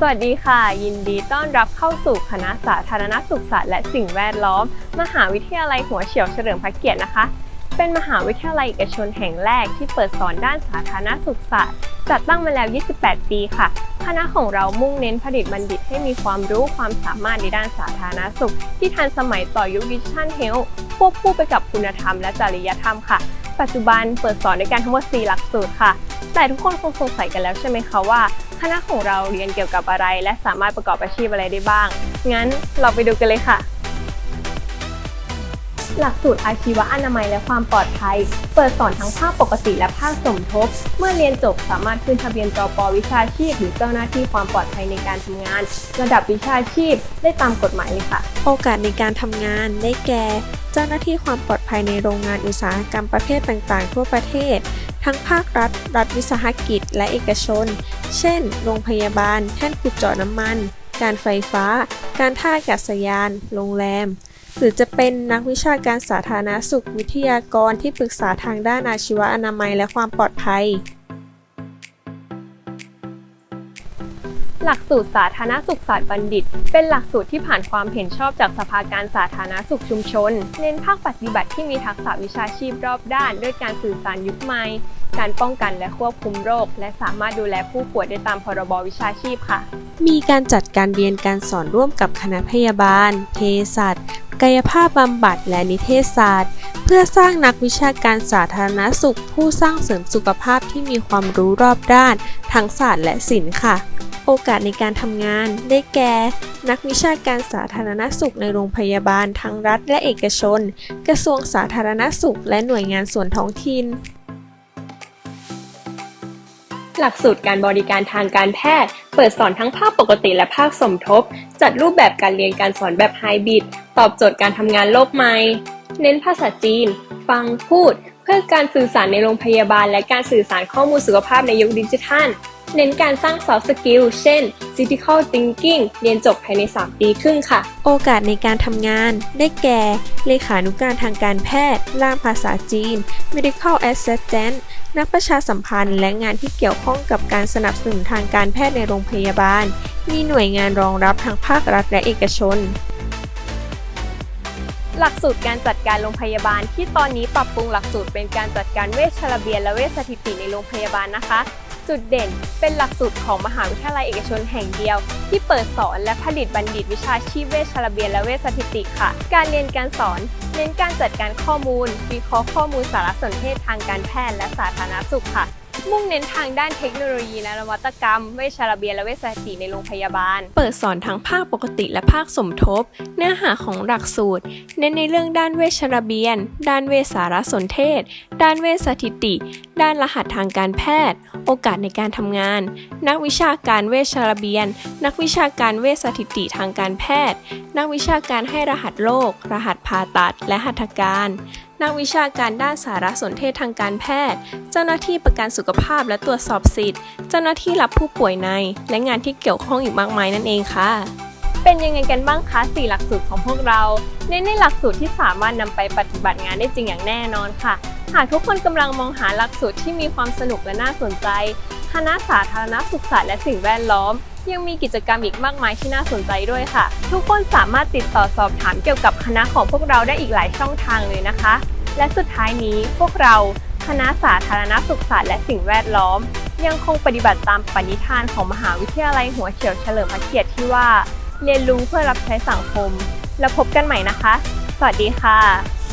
สวัสดีค่ะ ยินดีต้อนรับเข้าสู่คณะสาธารณสุขศาสตร์และสิ่งแวดล้อม มหาวิทยาลัยหัวเฉียวเฉลิมพระเกียรตินะคะ เป็นมหาวิทยาลัยเอกชนแห่งแรกที่เปิดสอนด้านสาธารณสุขศาสตร์จัดตั้งมาแล้ว 28 ปีค่ะ คณะของเรามุ่งเน้นผลิตบัณฑิตให้มีความรู้ความสามารถในด้านสาธารณสุข ที่ทันสมัยต่อยุคดิจิทัลเฮลท์ควบคู่ไปกับคุณธรรมและจริยธรรมค่ะ ปัจจุบันเปิดสอนด้วยกันทั้งหมด 4 หลักสูตรค่ะ แต่ทุกคนคงสงสัยกันแล้วใช่ไหมคะว่า คณะของเราเรียนเกี่ยวกับอะไร และสามารถประกอบอาชีพอะไรได้บ้าง งั้นเราไปดูกันเลยค่ะ หลักสูตรอาชีวะอนามัยและความปลอดภัย เปิดสอนทั้งภาคปกติและภาคสมทบ เมื่อเรียนจบสามารถขึ้นทะเบียนจปวิชาชีพ หรือเจ้าหน้าที่ความปลอดภัยในการทำงาน ระดับวิชาชีพได้ตามกฎหมายเลยค่ะ โอกาสในการทำงานได้แก่เจ้าหน้าที่ความปลอดภัยในโรงงานอุตสาหกรรมประเภทต่างๆ ทั่วประเทศ ทั้งภาครัฐ รัฐวิสาหกิจ และเอกชน เช่น โรงพยาบาล แท่นขุดเจาะน้ำมัน การไฟฟ้า การท่าอากาศยาน โรงแรม หรือจะเป็นนักวิชาการสาธารณสุขวิทยากรที่ปรึกษาทางด้านอาชีวอนามัยและความปลอดภัย หลักสูตรสาธารณสุขศาสตร์บัณฑิต เป็นหลักสูตรที่ผ่านความเห็นชอบจากสภาการสาธารณสุขชุมชน เน้นภาคปฏิบัติที่มีทักษะวิชาชีพรอบด้าน ด้วยการสื่อสารยุคใหม่ การป้องกันและควบคุมโรค และสามารถดูแลผู้ป่วยได้ตามพรบวิชาชีพค่ะ มีการจัดการเรียนการสอนร่วมกับคณะพยาบาล เภสัชกายภาพบำบัดและนิเทศศาสตร์ เพื่อสร้างนักวิชาการสาธารณสุข ผู้สร้างเสริมสุขภาพที่มีความรู้รอบด้าน ทั้งศาสตร์และศิลป์ค่ะ โอกาสในการทำงาน ได้แก่ นักวิชาการสาธารณสุขในโรงพยาบาลทั้งรัฐและเอกชน กระทรวงสาธารณสุข และหน่วยงานส่วนท้องถิ่น หลักสูตรการบริการทางการแพทย์ เปิดสอนทั้งภาคปกติและภาคสมทบ จัดรูปแบบการเรียนการสอนแบบไฮบริด ตอบโจทย์การทำงานโลกใหม่ เน้นภาษาจีน ฟัง พูด เพื่อการสื่อสารในโรงพยาบาล และการสื่อสารข้อมูลสุขภาพในยุคดิจิทัล เน้นการสร้าง soft skill เช่น critical thinking เรียนจบภายใน 3 ปีครึ่งค่ะ โอกาสในการทำงาน ได้แก่ เลขานุการทางการแพทย์ ล่ามภาษาจีน medical assistant นักประชาสัมพันธ์ และงานที่เกี่ยวข้องกับการสนับสนุนทางการแพทย์ในโรงพยาบาล มีหน่วยงานรองรับทั้งภาครัฐและเอกชนหลักสูตรการจัดการโรงพยาบาลที่ตอนนี้ปรับปรุงหลักสูตรเป็นการจัดการเวชระเบียนและเวชสถิติในโรงพยาบาลนะคะ จุดเด่นเป็นหลักสูตรของมหาวิทยาลัยเอกชนแห่งเดียว ที่เปิดสอนและผลิตบัณฑิตวิชาชีพเวชระเบียนและเวชสถิติค่ะ การเรียนการสอนเน้นการจัดการข้อมูล วิเคราะห์ข้อมูลสารสนเทศทางการแพทย์และสาธารณสุขค่ะ มุ่งเน้นทางด้านเทคโนโลยีและนวัตกรรม เวชระเบียนและเวชสถิติในโรงพยาบาล เปิดสอนทั้งภาคปกติและภาคสมทบ เนื้อหาของหลักสูตร เน้นในเรื่องด้านเวชระเบียน ด้านเวชสารสนเทศ ด้านเวชสถิติ ด้านรหัสทางการแพทย์ โอกาสในการทำงาน นักวิชาการเวชระเบียน นักวิชาการเวชสถิติทางการแพทย์ นักวิชาการให้รหัสโรครหัสผ่าตัด และหัตถการ นักวิชาการด้านสารสนเทศทางการแพทย์ เจ้าหน้าที่ประกันสุขภาพและตรวจสอบสิทธิ์ เจ้าหน้าที่รับผู้ป่วยใน และงานที่เกี่ยวข้องอีกมากมายนั่นเองค่ะ เป็นยังไงกันบ้างคะ4หลักสูตรของพวกเรา เน้นในหลักสูตรที่สามารถนำไปปฏิบัติงานได้จริงอย่างแน่นอนค่ะ หากทุกคนกำลังมองหาหลักสูตรที่มีความสนุกและน่าสนใจ คณะสาธารณสุขศาสตร์และสิ่งแวดล้อมยังมีกิจกรรมอีกมากมายที่น่าสนใจด้วยค่ะ ทุกคนสามารถติดต่อสอบถามเกี่ยวกับคณะของพวกเราได้อีกหลายช่องทางเลยนะคะ และสุดท้ายนี้พวกเราคณะสาธารณสุขศาสตร์และสิ่งแวดล้อม ยังคงปฏิบัติตามปณิธานของมหาวิทยาลัยหัวเฉียวเฉลิมพระเกียรติที่ว่า เรียนรู้เพื่อรับใช้สังคม แล้วพบกันใหม่นะคะ สวัสดีค่ะ